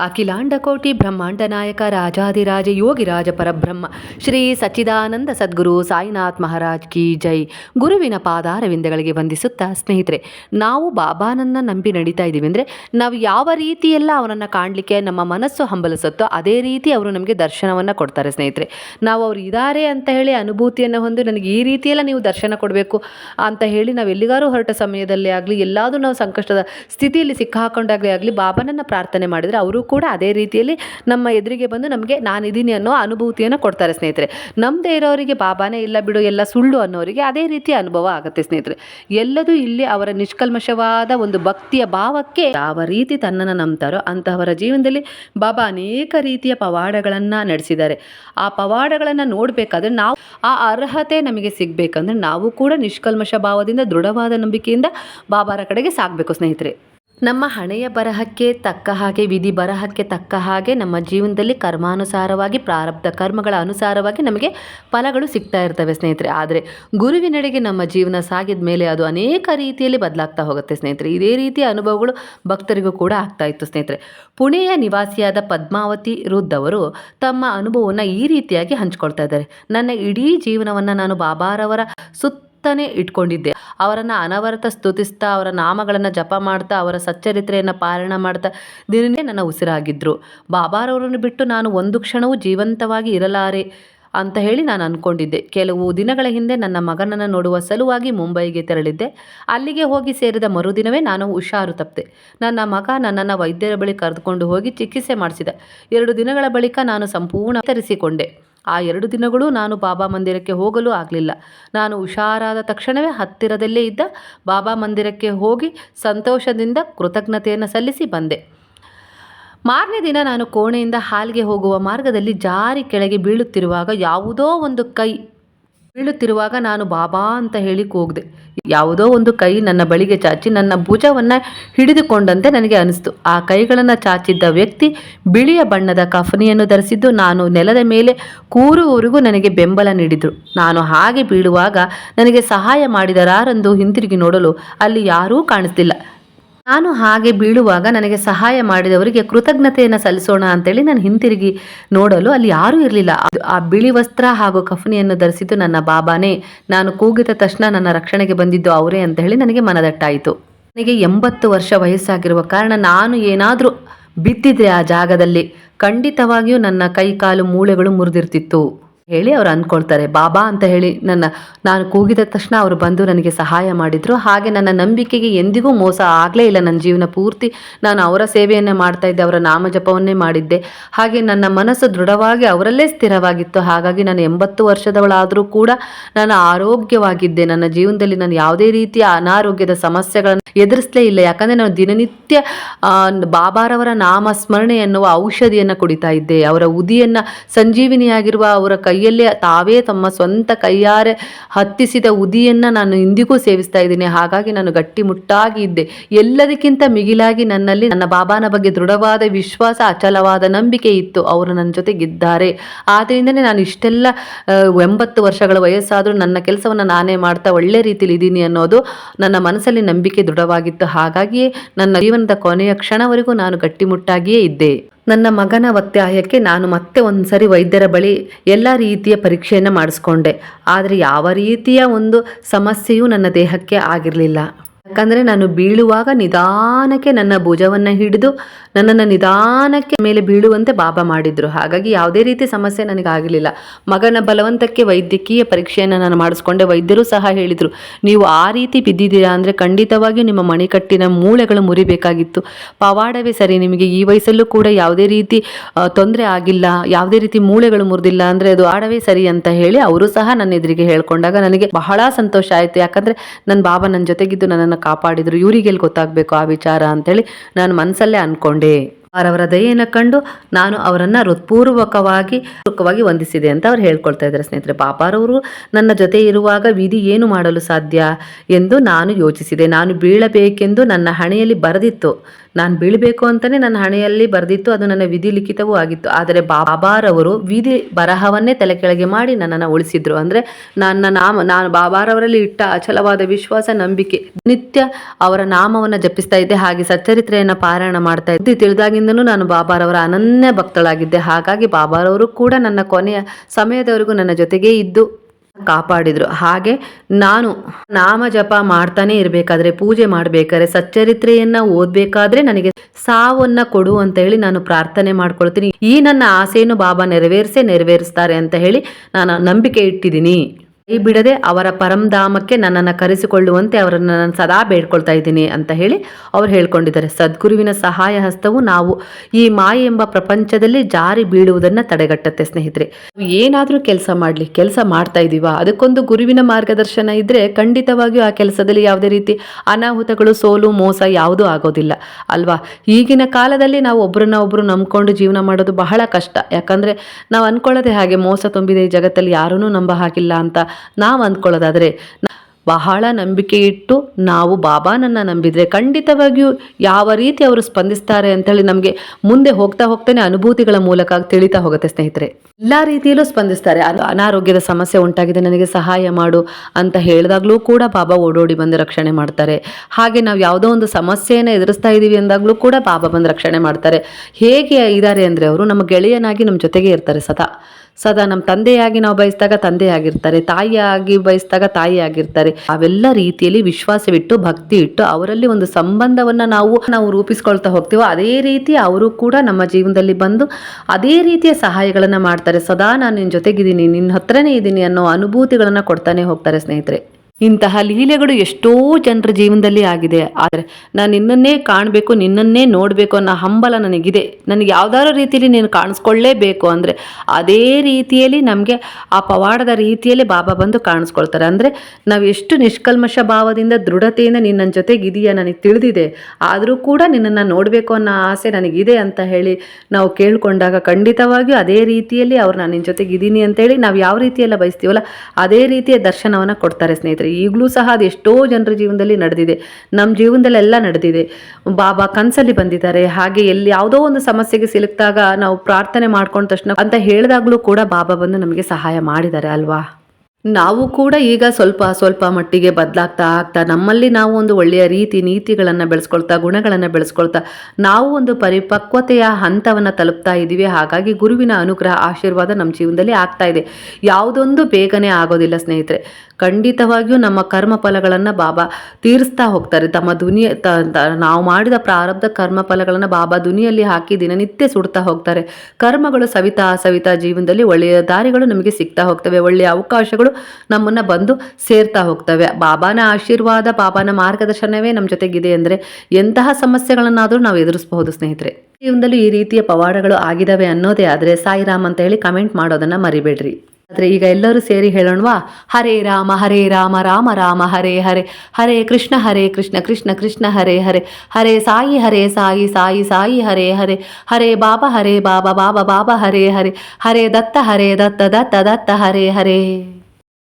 ಅಖಿಲಾಂಡ ಕೋಟಿ ಬ್ರಹ್ಮಾಂಡ ನಾಯಕ ರಾಜಾದಿರಾಜ ಯೋಗಿರಾಜ ಪರಬ್ರಹ್ಮ, ಶ್ರೀ ಸಚ್ಚಿದಾನಂದ ಸದ್ಗುರು ಸಾಯಿನಾಥ್ ಮಹಾರಾಜ್ ಕಿ ಜೈ. ಗುರುವಿನ ಪಾದಾರವಿಂದಗಳಿಗೆ ವಂದಿಸುತ್ತಾ, ಸ್ನೇಹಿತರೆ, ನಾವು ಬಾಬಾನನ್ನ ನಂಬಿ ನಡೀತಾ ಇದ್ದೀವಿ ಅಂದರೆ ನಾವು ಯಾವ ರೀತಿಯೆಲ್ಲ ಅವನನ್ನು ಕಾಣಲಿಕ್ಕೆ, ನಮ್ಮ ಮನಸ್ಸು ಹಂಬಲಿಸುತ್ತೋ ಅದೇ ರೀತಿ ಅವರು ನಮಗೆ ದರ್ಶನವನ್ನು ಕೊಡ್ತಾರೆ, ಸ್ನೇಹಿತರೆ. ನಾವು ಅವ್ರು ಇದ್ದಾರೆ ಅಂತ ಹೇಳಿ ಅನುಭೂತಿಯನ್ನು ಹೊಂದು ನನಗೆ ಈ ರೀತಿಯೆಲ್ಲ ನೀವು ದರ್ಶನ ಕೊಡಬೇಕು ಅಂತ ಹೇಳಿ ನಾವು ಎಲ್ಲಿಗಾರು ಹೊರಟ ಸಮಯದಲ್ಲಿ ಆಗಲಿ, ಎಲ್ಲಾದರೂ ನಾವು ಸಂಕಷ್ಟದ ಸ್ಥಿತಿಯಲ್ಲಿ ಸಿಕ್ಕಾಕೊಂಡಾಗಲೇ ಆಗಲಿ, ಬಾಬನನ್ನು ಪ್ರಾರ್ಥನೆ ಮಾಡಿದರೆ ಅವರು ಕೂಡ ಅದೇ ರೀತಿಯಲ್ಲಿ ನಮ್ಮ ಎದುರಿಗೆ ಬಂದು ನಮಗೆ ನಾನಿದ್ದೀನಿ ಅನ್ನೋ ಅನುಭೂತಿಯನ್ನು ಕೊಡ್ತಾರೆ ಸ್ನೇಹಿತರೆ. ನಮ್ಮದೇ ಇರೋರಿಗೆ ಬಾಬಾನೇ ಇಲ್ಲ ಬಿಡು, ಎಲ್ಲ ಸುಳ್ಳು ಅನ್ನೋರಿಗೆ ಅದೇ ರೀತಿಯ ಅನುಭವ ಆಗುತ್ತೆ ಸ್ನೇಹಿತರೆ. ಎಲ್ಲದೂ ಇಲ್ಲಿ ಅವರ ನಿಷ್ಕಲ್ಮಶವಾದ ಒಂದು ಭಕ್ತಿಯ ಭಾವಕ್ಕೆ ಯಾವ ರೀತಿ ತನ್ನನ್ನು ನಂಬ್ತಾರೋ ಅಂತಹವರ ಜೀವನದಲ್ಲಿ ಬಾಬಾ ಅನೇಕ ರೀತಿಯ ಪವಾಡಗಳನ್ನು ನಡೆಸಿದ್ದಾರೆ. ಆ ಪವಾಡಗಳನ್ನು ನೋಡಬೇಕಾದ್ರೆ ನಾವು ಆ ಅರ್ಹತೆ ನಮಗೆ ಸಿಗಬೇಕಂದ್ರೆ ನಾವು ಕೂಡ ನಿಷ್ಕಲ್ಮಶ ಭಾವದಿಂದ ದೃಢವಾದ ನಂಬಿಕೆಯಿಂದ ಬಾಬಾರ ಕಡೆಗೆ ಸಾಗಬೇಕು ಸ್ನೇಹಿತರೆ. ನಮ್ಮ ಹಣೆಯ ಬರಹಕ್ಕೆ ತಕ್ಕ ಹಾಗೆ, ವಿಧಿ ಬರಹಕ್ಕೆ ತಕ್ಕ ಹಾಗೆ, ನಮ್ಮ ಜೀವನದಲ್ಲಿ ಕರ್ಮಾನುಸಾರವಾಗಿ, ಪ್ರಾರಬ್ಧ ಕರ್ಮಗಳ ಅನುಸಾರವಾಗಿ ನಮಗೆ ಫಲಗಳು ಸಿಗ್ತಾ ಇರ್ತವೆ ಸ್ನೇಹಿತರೆ. ಆದರೆ ಗುರುವಿನೆಡೆಗೆ ನಮ್ಮ ಜೀವನ ಸಾಗಿದ ಮೇಲೆ ಅದು ಅನೇಕ ರೀತಿಯಲ್ಲಿ ಬದಲಾಗ್ತಾ ಹೋಗುತ್ತೆ ಸ್ನೇಹಿತರೆ. ಇದೇ ರೀತಿಯ ಅನುಭವಗಳು ಭಕ್ತರಿಗೂ ಕೂಡ ಆಗ್ತಾ ಇತ್ತು ಸ್ನೇಹಿತರೆ. ಪುಣೆಯ ನಿವಾಸಿಯಾದ ಪದ್ಮಾವತಿ ರುದ್ ಅವರು ತಮ್ಮ ಅನುಭವವನ್ನು ಈ ರೀತಿಯಾಗಿ ಹಂಚ್ಕೊಳ್ತಾ ಇದ್ದಾರೆ. ನನ್ನ ಇಡೀ ಜೀವನವನ್ನು ನಾನು ಬಾಬಾರವರ ಸುತ್ತನೇ ಇಟ್ಕೊಂಡಿದ್ದೆ. ಅವರನ್ನು ಅನವರತ ಸ್ತುತಿಸ್ತಾ, ಅವರ ನಾಮಗಳನ್ನು ಜಪ ಮಾಡ್ತಾ, ಅವರ ಸಚ್ಚರಿತ್ರೆಯನ್ನು ಪಾಲನ ಮಾಡ್ತಾ ದಿನನೇ ನನ್ನ ಉಸಿರಾಗಿದ್ದರು ಬಾಬಾರವರನ್ನು ಬಿಟ್ಟು ನಾನು ಒಂದು ಕ್ಷಣವೂ ಜೀವಂತವಾಗಿ ಇರಲಾರೆ ಅಂತ ಹೇಳಿ ನಾನು ಅಂದ್ಕೊಂಡಿದ್ದೆ ಕೆಲವು ದಿನಗಳ ಹಿಂದೆ ನನ್ನ ಮಗನನ್ನು ನೋಡುವ ಸಲುವಾಗಿ ಮುಂಬೈಗೆ ತೆರಳಿದ್ದೆ. ಅಲ್ಲಿಗೆ ಹೋಗಿ ಸೇರಿದ ಮರುದಿನವೇ ನಾನು ಹುಷಾರು ತಪ್ಪಿದೆ ನನ್ನ ಮಗ ನನ್ನನ್ನು ವೈದ್ಯರ ಬಳಿ ಕರೆದುಕೊಂಡು ಹೋಗಿ ಚಿಕಿತ್ಸೆ ಮಾಡಿಸಿದ. ಎರಡು ದಿನಗಳ ಬಳಿಕ ನಾನು ಸಂಪೂರ್ಣ ತರಿಸಿಕೊಂಡೆ. ಆ ಎರಡು ದಿನಗಳು ನಾನು ಬಾಬಾ ಮಂದಿರಕ್ಕೆ ಹೋಗಲು ಆಗಲಿಲ್ಲ. ನಾನು ಹುಷಾರಾದ ತಕ್ಷಣವೇ ಹತ್ತಿರದಲ್ಲೇ ಇದ್ದ ಬಾಬಾ ಮಂದಿರಕ್ಕೆ ಹೋಗಿ ಸಂತೋಷದಿಂದ ಕೃತಜ್ಞತೆಯನ್ನು ಸಲ್ಲಿಸಿ ಬಂದೆ. ಮಾರನೇ ದಿನ ನಾನು ಕೋಣೆಯಿಂದ ಹಾಲ್ಗೆ ಹೋಗುವ ಮಾರ್ಗದಲ್ಲಿ ಜಾರಿ ಕೆಳಗೆ ಬೀಳುತ್ತಿರುವಾಗ ಯಾವುದೋ ಒಂದು ಕೈ ಬೀಳುತ್ತಿರುವಾಗ ನಾನು ಬಾಬಾ ಅಂತ ಹೇಳಿ ಕೂಗ್ದೆ ಯಾವುದೋ ಒಂದು ಕೈ ನನ್ನ ಬಳಿಗೆ ಚಾಚಿ ನನ್ನ ಭುಜವನ್ನು ಹಿಡಿದುಕೊಂಡಂತೆ ನನಗೆ ಅನಿಸ್ತು. ಆ ಕೈಗಳನ್ನು ಚಾಚಿದ್ದ ವ್ಯಕ್ತಿ ಬಿಳಿಯ ಬಣ್ಣದ ಕಫನಿಯನ್ನು ಧರಿಸಿದ್ದು ನಾನು ನೆಲದ ಮೇಲೆ ಕೂರುವವರೆಗೂ ನನಗೆ ಬೆಂಬಲ ನೀಡಿದರು. ನಾನು ಹಾಗೆ ಬೀಳುವಾಗ ನನಗೆ ಸಹಾಯ ಮಾಡಿದರಾರೆಂದು ಹಿಂತಿರುಗಿ ನೋಡಲು ಅಲ್ಲಿ ಯಾರೂ ಕಾಣಿಸ್ತಿಲ್ಲ. ನಾನು ಹಾಗೆ ಬೀಳುವಾಗ ನನಗೆ ಸಹಾಯ ಮಾಡಿದವರಿಗೆ ಕೃತಜ್ಞತೆಯನ್ನು ಸಲ್ಲಿಸೋಣ ಅಂತೇಳಿ ನಾನು ಹಿಂತಿರುಗಿ ನೋಡಲು ಅಲ್ಲಿ ಯಾರೂ ಇರಲಿಲ್ಲ. ಆ ಬಿಳಿ ವಸ್ತ್ರ ಹಾಗೂ ಕಫನಿಯನ್ನು ಧರಿಸಿದ್ದು ನನ್ನ ಬಾಬಾನೇ. ನಾನು ಕೂಗಿದ ತಕ್ಷಣ ನನ್ನ ರಕ್ಷಣೆಗೆ ಬಂದಿದ್ದು ಅವರೇ ಅಂತ ಹೇಳಿ ನನಗೆ ಮನದಟ್ಟಾಯಿತು. ನನಗೆ ಎಂಬತ್ತು ವರ್ಷ ವಯಸ್ಸಾಗಿರುವ ಕಾರಣ ನಾನು ಏನಾದರೂ ಬಿದ್ದಿದ್ರೆ ಆ ಜಾಗದಲ್ಲಿ ಖಂಡಿತವಾಗಿಯೂ ನನ್ನ ಕೈ ಕಾಲು ಮೂಳೆಗಳು ಮುರಿದಿರ್ತಿತ್ತು. ಹೇಳಿ ಅವ್ರು ಅಂದ್ಕೊಳ್ತಾರೆ, ಬಾಬಾ ಅಂತ ಹೇಳಿ ನನ್ನ, ನಾನು ಕೂಗಿದ ತಕ್ಷಣ ಅವರು ಬಂದು ನನಗೆ ಸಹಾಯ ಮಾಡಿದರು. ಹಾಗೆ ನನ್ನ ನಂಬಿಕೆಗೆ ಎಂದಿಗೂ ಮೋಸ ಆಗಲೇ ಇಲ್ಲ. ನನ್ನ ಜೀವನ ಪೂರ್ತಿ ನಾನು ಅವರ ಸೇವೆಯನ್ನೇ ಮಾಡ್ತಾ ಇದ್ದೆ, ಅವರ ನಾಮಜಪವನ್ನೇ ಮಾಡಿದ್ದೆ. ಹಾಗೆ ನನ್ನ ಮನಸ್ಸು ದೃಢವಾಗಿ ಅವರಲ್ಲೇ ಸ್ಥಿರವಾಗಿತ್ತು. ಹಾಗಾಗಿ ನಾನು ಎಂಬತ್ತು ವರ್ಷದವಳಾದರೂ ಕೂಡ ನಾನು ಆರೋಗ್ಯವಾಗಿದ್ದೆ. ನನ್ನ ಜೀವನದಲ್ಲಿ ನಾನು ಯಾವುದೇ ರೀತಿಯ ಅನಾರೋಗ್ಯದ ಸಮಸ್ಯೆಗಳನ್ನು ಎದುರಿಸಲೇ ಇಲ್ಲ. ಯಾಕಂದರೆ ನಾನು ದಿನನಿತ್ಯ ಬಾಬಾರವರ ನಾಮ ಸ್ಮರಣೆ ಎನ್ನುವ ಔಷಧಿಯನ್ನು ಕುಡಿತಾ ಇದ್ದೆ. ಅವರ ಉದಿಯನ್ನು ಸಂಜೀವಿನಿಯಾಗಿರುವ ಅವರ ಕೈಯಲ್ಲೇ ತಾವೇ ತಮ್ಮ ಸ್ವಂತ ಕೈಯಾರೆ ಹತ್ತಿಸಿದ ಉದಿಯನ್ನು ನಾನು ಇಂದಿಗೂ ಸೇವಿಸ್ತಾ ಇದ್ದೀನಿ. ಹಾಗಾಗಿ ನಾನು ಗಟ್ಟಿಮುಟ್ಟಾಗಿ ಇದ್ದೆ. ಎಲ್ಲದಕ್ಕಿಂತ ಮಿಗಿಲಾಗಿ ನನ್ನಲ್ಲಿ ನನ್ನ ಬಾಬಾನ ಬಗ್ಗೆ ದೃಢವಾದ ವಿಶ್ವಾಸ, ಅಚಲವಾದ ನಂಬಿಕೆ ಇತ್ತು. ಅವರು ನನ್ನ ಜೊತೆಗಿದ್ದಾರೆ. ಆದ್ದರಿಂದಲೇ ನಾನು ಇಷ್ಟೆಲ್ಲ ಎಂಬತ್ತು ವರ್ಷಗಳ ವಯಸ್ಸಾದರೂ ನನ್ನ ಕೆಲಸವನ್ನು ನಾನೇ ಮಾಡ್ತಾ ಒಳ್ಳೆ ರೀತಿಯಲ್ಲಿ ಇದ್ದೀನಿ ಅನ್ನೋದು ನನ್ನ ಮನಸ್ಸಲ್ಲಿ ನಂಬಿಕೆ ದೃಢವಾಗಿತ್ತು. ಹಾಗಾಗಿಯೇ ನನ್ನ ಜೀವನದ ಕೊನೆಯ ಕ್ಷಣವರೆಗೂ ನಾನು ಗಟ್ಟಿಮುಟ್ಟಾಗಿಯೇ ಇದ್ದೆ. ನನ್ನ ಮಗನ ಒತ್ತಾಯಕ್ಕೆ ನಾನು ಮತ್ತೆ ಒಂದು ಸರಿ ವೈದ್ಯರ ಬಳಿ ಎಲ್ಲ ರೀತಿಯ ಪರೀಕ್ಷೆಯನ್ನು ಮಾಡಿಸ್ಕೊಂಡೆ. ಆದರೆ ಯಾವ ರೀತಿಯ ಒಂದು ಸಮಸ್ಯೆಯೂ ನನ್ನ ದೇಹಕ್ಕೆ ಆಗಿರಲಿಲ್ಲ. ಯಾಕಂದರೆ ನಾನು ಬೀಳುವಾಗ ನಿಧಾನಕ್ಕೆ ನನ್ನ ಭುಜವನ್ನು ಹಿಡಿದು ನನ್ನನ್ನು ನಿಧಾನಕ್ಕೆ ಮೇಲೆ ಬೀಳುವಂತೆ ಬಾಬಾ ಮಾಡಿದ್ರು. ಹಾಗಾಗಿ ಯಾವುದೇ ರೀತಿ ಸಮಸ್ಯೆ ನನಗಾಗಲಿಲ್ಲ. ಮಗನ ಬಲವಂತಕ್ಕೆ ವೈದ್ಯಕೀಯ ಪರೀಕ್ಷೆಯನ್ನು ನಾನು ಮಾಡಿಸ್ಕೊಂಡೆ. ವೈದ್ಯರು ಸಹ ಹೇಳಿದರು, ನೀವು ಆ ರೀತಿ ಬಿದ್ದಿದ್ದೀರಾ ಅಂದರೆ ಖಂಡಿತವಾಗಿಯೂ ನಿಮ್ಮ ಮಣಿಕಟ್ಟಿನ ಮೂಳೆಗಳು ಮುರಿಬೇಕಾಗಿತ್ತು. ಪವಾಡವೇ ಸರಿ, ನಿಮಗೆ ಈ ವಯಸ್ಸಲ್ಲೂ ಕೂಡ ಯಾವುದೇ ರೀತಿ ತೊಂದರೆ ಆಗಿಲ್ಲ. ಯಾವುದೇ ರೀತಿ ಮೂಳೆಗಳು ಮುರಿದಿಲ್ಲ ಅಂದರೆ ಅದು ಆಡವೇ ಸರಿ ಅಂತ ಹೇಳಿ ಅವರು ಸಹ ನನ್ನ ಎದುರಿಗೆ ಹೇಳ್ಕೊಂಡಾಗ ನನಗೆ ಬಹಳ ಸಂತೋಷ ಆಯಿತು. ಯಾಕಂದರೆ ನನ್ನ ಬಾಬಾ ನನ್ನ ಜೊತೆಗಿದ್ದು, ನನ್ನನ್ನು ಕಾಪಾಡಿದ್ರು ಇವರಿಗೆಲ್ಲಿ ಗೊತ್ತಾಗಬೇಕು ಆ ವಿಚಾರ ಅಂತೇಳಿ ನಾನು ಮನಸ್ಸಲ್ಲೇ ಅಂದ್ಕೊಂಡೆ. ಅವರವರ ದಯೆಯನ್ನು ಕಂಡು ನಾನು ಅವರನ್ನು ಹೃತ್ಪೂರ್ವಕವಾಗಿ ಪೂರ್ವಕವಾಗಿ ವಂದಿಸಿದೆ ಅಂತ ಅವ್ರು ಹೇಳ್ಕೊಳ್ತಾ ಇದ್ದಾರೆ ಸ್ನೇಹಿತರೆ. ಪಾಪಾರವರು ನನ್ನ ಜೊತೆ ಇರುವಾಗ ವಿಧಿ ಏನು ಮಾಡಲು ಸಾಧ್ಯ ಎಂದು ನಾನು ಯೋಚಿಸಿದೆ. ನಾನು ಬೀಳಬೇಕೆಂದು ನನ್ನ ಹಣೆಯಲ್ಲಿ ಬರೆದಿತ್ತು. ನಾನು ಬೀಳಬೇಕು ಅಂತಲೇ ನನ್ನ ಹಣೆಯಲ್ಲಿ ಬರೆದಿತ್ತು. ಅದು ನನ್ನ ವಿಧಿ ಲಿಖಿತವೂ ಆಗಿತ್ತು. ಆದರೆ ಬಾಬಾರವರು ವಿಧಿ ಬರಹವನ್ನೇ ತಲೆ ಕೆಳಗೆ ಮಾಡಿ ನನ್ನನ್ನು ಉಳಿಸಿದ್ರು. ಅಂದರೆ ನನ್ನ ನಾಮ, ನಾನು ಬಾಬಾರವರಲ್ಲಿ ಇಟ್ಟ ಅಚಲವಾದ ವಿಶ್ವಾಸ, ನಂಬಿಕೆ, ನಿತ್ಯ ಅವರ ನಾಮವನ್ನು ಜಪಿಸ್ತಾ ಇದ್ದೆ. ಹಾಗೆ ಸಚ್ಚರಿತ್ರೆಯನ್ನು ಪಾರಾಯಣ ಮಾಡ್ತಾ ಇದ್ದೆ. ತಿಳಿದಾಗಿಂದನೂ ನಾನು ಬಾಬಾರವರ ಅನನ್ಯ ಭಕ್ತಳಾಗಿದ್ದೆ. ಹಾಗಾಗಿ ಬಾಬಾರವರು ಕೂಡ ನನ್ನ ಕೊನೆಯ ಸಮಯದವರೆಗೂ ನನ್ನ ಜೊತೆಗೇ ಇದ್ದು ಕಾಪಾಡಿದ್ರು. ಹಾಗೆ ನಾನು ನಾಮ ಜಪ ಮಾಡ್ತಾನೆ ಇರಬೇಕಾದ್ರೆ, ಪೂಜೆ ಮಾಡಬೇಕಾದ್ರೆ, ಸಚ್ಚರಿತ್ರೆಯನ್ನ ಓದಬೇಕಾದ್ರೆ ನನಗೆ ಸಾವನ್ನ ಕೊಡು ಅಂತ ಹೇಳಿ ನಾನು ಪ್ರಾರ್ಥನೆ ಮಾಡ್ಕೊಳ್ತೀನಿ. ಈ ನನ್ನ ಆಸೆಯನ್ನು ಬಾಬಾ ನೆರವೇರಿಸೇ ನೆರವೇರಿಸ್ತಾರೆ ಅಂತ ಹೇಳಿ ನಾನು ನಂಬಿಕೆ ಇಟ್ಟಿದ್ದೀನಿ. ಕೈ ಬಿಡದೆ ಅವರ ಪರಂಧಾಮಕ್ಕೆ ನನ್ನನ್ನು ಕರೆಸಿಕೊಳ್ಳುವಂತೆ ಅವರನ್ನು ನಾನು ಸದಾ ಬೇಡ್ಕೊಳ್ತಾ ಇದ್ದೀನಿ ಅಂತ ಹೇಳಿ ಅವ್ರು ಹೇಳ್ಕೊಂಡಿದ್ದಾರೆ. ಸದ್ಗುರುವಿನ ಸಹಾಯ ಹಸ್ತವು ನಾವು ಈ ಮಾಯೆ ಎಂಬ ಪ್ರಪಂಚದಲ್ಲಿ ಜಾರಿ ಬೀಳುವುದನ್ನು ತಡೆಗಟ್ಟುತ್ತೆ ಸ್ನೇಹಿತರೆ. ಏನಾದರೂ ಕೆಲಸ ಮಾಡಲಿ, ಕೆಲಸ ಮಾಡ್ತಾ ಇದ್ದೀವಾ ಅದಕ್ಕೊಂದು ಗುರುವಿನ ಮಾರ್ಗದರ್ಶನ ಇದ್ದರೆ ಖಂಡಿತವಾಗಿಯೂ ಆ ಕೆಲಸದಲ್ಲಿ ಯಾವುದೇ ರೀತಿ ಅನಾಹುತಗಳು, ಸೋಲು, ಮೋಸ ಯಾವುದೂ ಆಗೋದಿಲ್ಲ. ಅಲ್ವಾ? ಈಗಿನ ಕಾಲದಲ್ಲಿ ನಾವು ಒಬ್ಬರನ್ನ ಒಬ್ಬರು ನಂಬ್ಕೊಂಡು ಜೀವನ ಮಾಡೋದು ಬಹಳ ಕಷ್ಟ. ಯಾಕಂದರೆ ನಾವು ಅನ್ಕೊಳ್ಳೋದೇ ಹಾಗೆ ಮೋಸ ತುಂಬಿದೆ ಈ ಜಗತ್ತಲ್ಲಿ ಯಾರೂ ನಂಬ ಹಾಕಿಲ್ಲ ಅಂತ ನಾವು ಅಂದ್ಕೊಳ್ಳೋದಾದರೆ, ಬಹಳ ನಂಬಿಕೆ ಇಟ್ಟು ನಾವು ಬಾಬಾನನ್ನು ನಂಬಿದರೆ ಖಂಡಿತವಾಗಿಯೂ ಯಾವ ರೀತಿ ಅವರು ಸ್ಪಂದಿಸ್ತಾರೆ ಅಂತೇಳಿ ನಮಗೆ ಮುಂದೆ ಹೋಗ್ತಾ ಹೋಗ್ತಾನೆ ಅನುಭೂತಿಗಳ ಮೂಲಕ ತಿಳಿತಾ ಹೋಗುತ್ತೆ ಸ್ನೇಹಿತರೆ. ಎಲ್ಲ ರೀತಿಯಲ್ಲೂ ಸ್ಪಂದಿಸ್ತಾರೆ. ಅದು ಅನಾರೋಗ್ಯದ ಸಮಸ್ಯೆ ಉಂಟಾಗಿದೆ, ನನಗೆ ಸಹಾಯ ಮಾಡು ಅಂತ ಹೇಳಿದಾಗಲೂ ಕೂಡ ಬಾಬಾ ಓಡೋಡಿ ಬಂದು ರಕ್ಷಣೆ ಮಾಡ್ತಾರೆ. ಹಾಗೆ ನಾವು ಯಾವುದೋ ಒಂದು ಸಮಸ್ಯೆಯನ್ನು ಎದುರಿಸ್ತಾ ಇದ್ದೀವಿ ಅಂದಾಗಲೂ ಕೂಡ ಬಾಬಾ ಬಂದು ರಕ್ಷಣೆ ಮಾಡ್ತಾರೆ. ಹೇಗೆ ಇದ್ದಾರೆ ಅಂದರೆ ಅವರು ನಮ್ಮ ಗೆಳೆಯನಾಗಿ ನಮ್ಮ ಜೊತೆಗೆ ಇರ್ತಾರೆ ಸದಾ. ಸದಾ ನಮ್ಮ ತಂದೆಯಾಗಿ ನಾವು ಬಯಸಿದಾಗ ತಂದೆಯಾಗಿರ್ತಾರೆ ತಾಯಿಯಾಗಿ ಬಯಸಿದಾಗ ತಾಯಿಯಾಗಿರ್ತಾರೆ ಅವೆಲ್ಲ ರೀತಿಯಲ್ಲಿ ವಿಶ್ವಾಸವಿಟ್ಟು, ಭಕ್ತಿ ಇಟ್ಟು ಅವರಲ್ಲಿ ಒಂದು ಸಂಬಂಧವನ್ನು ನಾವು ನಾವು ರೂಪಿಸ್ಕೊಳ್ತಾ ಹೋಗ್ತೀವೋ, ಅದೇ ರೀತಿ ಅವರು ಕೂಡ ನಮ್ಮ ಜೀವನದಲ್ಲಿ ಬಂದು ಅದೇ ರೀತಿಯ ಸಹಾಯಗಳನ್ನು ಮಾಡ್ತಾರೆ. ಸದಾ ನಾನು ನಿನ್ನ ಜೊತೆಗಿದ್ದೀನಿ ನಿನ್ನ ಹತ್ರನೇ ಇದ್ದೀನಿ ಅನ್ನೋ ಅನುಭೂತಿಗಳನ್ನು ಕೊಡ್ತಾನೆ ಹೋಗ್ತಾರೆ ಸ್ನೇಹಿತರೆ. ಇಂತಹ ಲೀಲೆಗಳು ಎಷ್ಟೋ ಜನರ ಜೀವನದಲ್ಲಿ ಆಗಿದೆ. ಆದರೆ ನಾನು ನಿನ್ನನ್ನೇ ಕಾಣಬೇಕು, ನಿನ್ನನ್ನೇ ನೋಡಬೇಕು ಅನ್ನೋ ಹಂಬಲ ನನಗಿದೆ. ನನಗೆ ಯಾವ್ದಾದ್ರು ರೀತಿಯಲ್ಲಿ ನೀನು ಕಾಣಿಸ್ಕೊಳ್ಳೇಬೇಕು ಅಂದರೆ ಅದೇ ರೀತಿಯಲ್ಲಿ ನಮಗೆ ಆ ಪವಾಡದ ರೀತಿಯಲ್ಲಿ ಬಾಬಾ ಬಂದು ಕಾಣಿಸ್ಕೊಳ್ತಾರೆ. ಅಂದರೆ ನಾವು ಎಷ್ಟು ನಿಷ್ಕಲ್ಮಶ ಭಾವದಿಂದ, ದೃಢತೆಯಿಂದ ನಿನ್ನ ನನ್ನ ಜೊತೆಗೆ ಇದೆಯಾ ನನಗೆ ತಿಳಿದಿದೆ. ಆದರೂ ಕೂಡ ನಿನ್ನನ್ನು ನೋಡಬೇಕು ಅನ್ನೋ ಆಸೆ ನನಗಿದೆ ಅಂತ ಹೇಳಿ ನಾವು ಕೇಳಿಕೊಂಡಾಗ ಖಂಡಿತವಾಗಿಯೂ ಅದೇ ರೀತಿಯಲ್ಲಿ ಅವ್ರು ನಾನು ನಿನ್ನ ಜೊತೆಗೆ ಇದ್ದೀನಿ ಅಂತೇಳಿ ನಾವು ಯಾವ ರೀತಿಯೆಲ್ಲ ಬಯಸ್ತೀವಲ್ಲ, ಅದೇ ರೀತಿಯ ದರ್ಶನವನ್ನು ಕೊಡ್ತಾರೆ ಈಗಲೂ ಸಹ ಅದು ಎಷ್ಟೋ ಜನರ ಜೀವನದಲ್ಲಿ ನಡೆದಿದೆ. ನಮ್ಮ ಜೀವನದಲ್ಲೆಲ್ಲ ನಡೆದಿದೆ. ಬಾಬಾ ಕನಸಲ್ಲಿ ಬಂದಿದ್ದಾರೆ. ಹಾಗೆ ಎಲ್ಲಿ ಯಾವುದೋ ಒಂದು ಸಮಸ್ಯೆಗೆ ಸಿಲುಕಿದಾಗ ನಾವು ಪ್ರಾರ್ಥನೆ ಮಾಡ್ಕೊಂಡ ತಕ್ಷಣ ಅಂತ ಹೇಳಿದಾಗಲೂ ಕೂಡ ಬಾಬಾ ಬಂದು ನಮಗೆ ಸಹಾಯ ಮಾಡಿದ್ದಾರೆ ಅಲ್ವಾ? ನಾವು ಕೂಡ ಈಗ ಸ್ವಲ್ಪ ಸ್ವಲ್ಪ ಮಟ್ಟಿಗೆ ಬದಲಾಗ್ತಾ ಆಗ್ತಾ, ನಮ್ಮಲ್ಲಿ ನಾವು ಒಂದು ಒಳ್ಳೆಯ ರೀತಿ ನೀತಿಗಳನ್ನು ಬೆಳೆಸ್ಕೊಳ್ತಾ, ಗುಣಗಳನ್ನು ಬೆಳೆಸ್ಕೊಳ್ತಾ, ನಾವು ಒಂದು ಪರಿಪಕ್ವತೆಯ ಹಂತವನ್ನು ತಲುಪ್ತಾ ಇದ್ದೀವಿ ಹಾಗಾಗಿ ಗುರುವಿನ ಅನುಗ್ರಹ, ಆಶೀರ್ವಾದ ನಮ್ಮ ಜೀವನದಲ್ಲಿ ಆಗ್ತಾ ಇದೆ. ಯಾವುದೊಂದು ಬೇಗನೆ ಆಗೋದಿಲ್ಲ ಸ್ನೇಹಿತರೆ. ಖಂಡಿತವಾಗಿಯೂ ನಮ್ಮ ಕರ್ಮ ಫಲಗಳನ್ನು ಬಾಬಾ ತೀರಿಸ್ತಾ ಹೋಗ್ತಾರೆ. ತಮ್ಮ ದುನಿಯ ನಾವು ಮಾಡಿದ ಪ್ರಾರಬ್ಧ ಕರ್ಮ ಫಲಗಳನ್ನು ಬಾಬಾ ದುನಿಯಲ್ಲಿ ಹಾಕಿ ದಿನನಿತ್ಯ ಸುಡ್ತಾ ಹೋಗ್ತಾರೆ. ಕರ್ಮಗಳು ಸವಿತಾ ಸವಿತಾ ಜೀವನದಲ್ಲಿ ಒಳ್ಳೆಯ ದಾರಿಗಳು ನಮಗೆ ಸಿಗ್ತಾ ಹೋಗ್ತವೆ. ಒಳ್ಳೆಯ ಅವಕಾಶಗಳು ನಮ್ಮನ್ನು ಬಂದು ಸೇರ್ತಾ ಹೋಗ್ತವೆ. ಬಾಬಾನ ಆಶೀರ್ವಾದ, ಬಾಬಾನ ಮಾರ್ಗದರ್ಶನವೇ ನಮ್ಮ ಜೊತೆಗಿದೆ ಅಂದರೆ ಎಂತಹ ಸಮಸ್ಯೆಗಳನ್ನಾದರೂ ನಾವು ಎದುರಿಸಬಹುದು, ಸ್ನೇಹಿತರೆ. ಜೀವನದಲ್ಲಿ ಈ ರೀತಿಯ ಪವಾಡಗಳು ಆಗಿದಾವೆ ಅನ್ನೋದೇ ಆದರೆ ಸಾಯಿರಾಮ್ ಅಂತ ಹೇಳಿ ಕಮೆಂಟ್ ಮಾಡೋದನ್ನು ಮರಿಬೇಡ್ರಿ. ಆದರೆ ಈಗ ಎಲ್ಲರೂ ಸೇರಿ ಹೇಳೋಣವಾ? ಹರೇ ರಾಮ ಹರೇ ರಾಮ ರಾಮ ರಾಮ, ಹರೇ ಹರೇ. ಹರೇ ಕೃಷ್ಣ ಹರೇ ಕೃಷ್ಣ ಕೃಷ್ಣ ಕೃಷ್ಣ, ಹರೇ ಹರೇ. ಹರೇ ಸಾಯಿ ಹರೇ ಸಾಯಿ ಸಾಯಿ ಸಾಯಿ, ಹರೇ ಹರೇ. ಹರೇ ಬಾಬಾ ಹರೇ ಬಾಬಾ ಬಾಬಾ ಬಾಬಾ, ಹರೇ ಹರೇ. ಹರೇ ದತ್ತ ಹರೇ ದತ್ತ ದತ್ತ ದತ್ತ, ಹರೇ ಹರೇ.